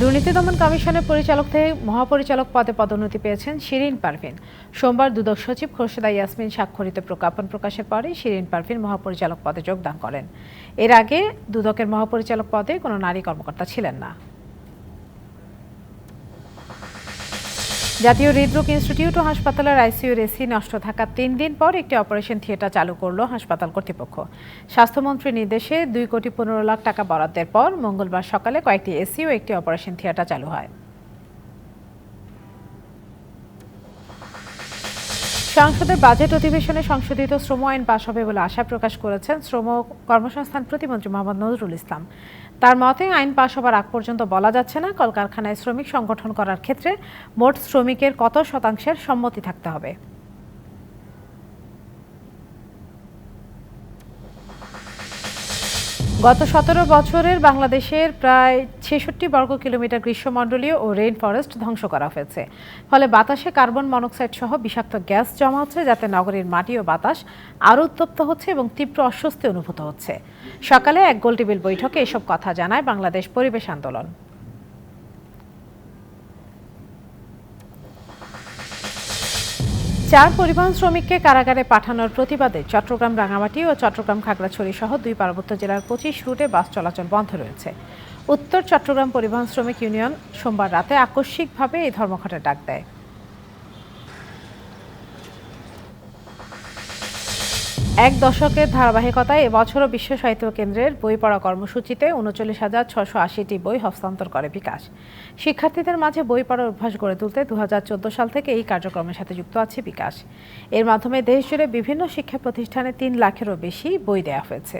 দুর্নীতি দমন কমিশনের পরিচালক থেকে মহাপরিচালক পদে পদোন্নতি পেয়েছেন শিরিন পারভিন। সোমবার দুদক সচিব খোরশেদা ইয়াসমিন স্বাক্ষরিত প্রজ্ঞাপন প্রকাশের পরে শিরিন পারভিন মহাপরিচালক পদে যোগদান করেন। এর আগে দুদকের মহাপরিচালক পদে কোনো নারী কর্মকর্তা ছিলেন না। জাতীয় হৃদরোগ ইনস্টিটিউট ও হাসপাতালের আইসিইউর এসি নষ্ট থাকার তিন দিন পর একটি অপারেশন থিয়েটার চালু করল হাসপাতাল কর্তৃপক্ষ। স্বাস্থ্যমন্ত্রীর নির্দেশে দুই কোটি পনেরো লাখ টাকা বরাদ্দের পর মঙ্গলবার সকালে কয়েকটি এসি ও একটি অপারেশন থিয়েটার চালু হয়। সংসদের বাজেট অধিবেশনে সংশোধিত শ্রম আইন পাশ হবে বলে আশা প্রকাশ করেছেন শ্রম কর্মসংস্থান প্রতিমন্ত্রী মোহাম্মদ নজরুল ইসলাম। তার মতে, আইন পাশ হবার আগ পর্যন্ত বলা যাচ্ছে না কলকারখানায় শ্রমিক সংগঠন করার ক্ষেত্রে মোট শ্রমিকের কত শতাংশের সম্মতি থাকতে হবে। গত সতেরো বছরের বাংলাদেশের প্রায় ছেষট্টি বর্গ কিলোমিটার গ্রীষ্মমণ্ডলীয় ও রেইন ফরেস্ট ধ্বংস করা হয়েছে। ফলে বাতাসে কার্বন মনোক্সাইড সহ বিষাক্ত গ্যাস জমা হচ্ছে, যাতে নগরীর মাটি ও বাতাস আরও উত্তপ্ত হচ্ছে এবং তীব্র অস্বস্তি অনুভূত হচ্ছে। সকালে এক গোলটেবিল বৈঠকে এসব কথা জানায় বাংলাদেশ পরিবেশ আন্দোলন। চার পরিবহন শ্রমিককে কারাগারে পাঠানোর প্রতিবাদে চট্টগ্রাম রাঙামাটি ও চট্টগ্রাম খাগড়াছড়ি সহ দুই পার্বত্য জেলার পঁচিশ রুটে বাস চলাচল বন্ধ রয়েছে। উত্তর চট্টগ্রাম পরিবহন শ্রমিক ইউনিয়ন সোমবার রাতে আকস্মিকভাবে এই ধর্মঘটের ডাক দেয়। এক দশকের ধারাবাহিকতায় এবছরও বিশ্ব সাহিত্য কেন্দ্রের বই পড়া কর্মসূচিতে উনচল্লিশ হাজার ছশো আশিটি বই হস্তান্তর করে বিকাশ। শিক্ষার্থীদের মাঝে বই পড়ার অভ্যাস গড়ে তুলতে দু হাজার চোদ্দ সাল থেকে এই কার্যক্রমের সাথে যুক্ত আছে বিকাশ। এর মাধ্যমে দেশজুড়ে বিভিন্ন শিক্ষা প্রতিষ্ঠানে তিন লাখেরও বেশি বই দেওয়া হয়েছে।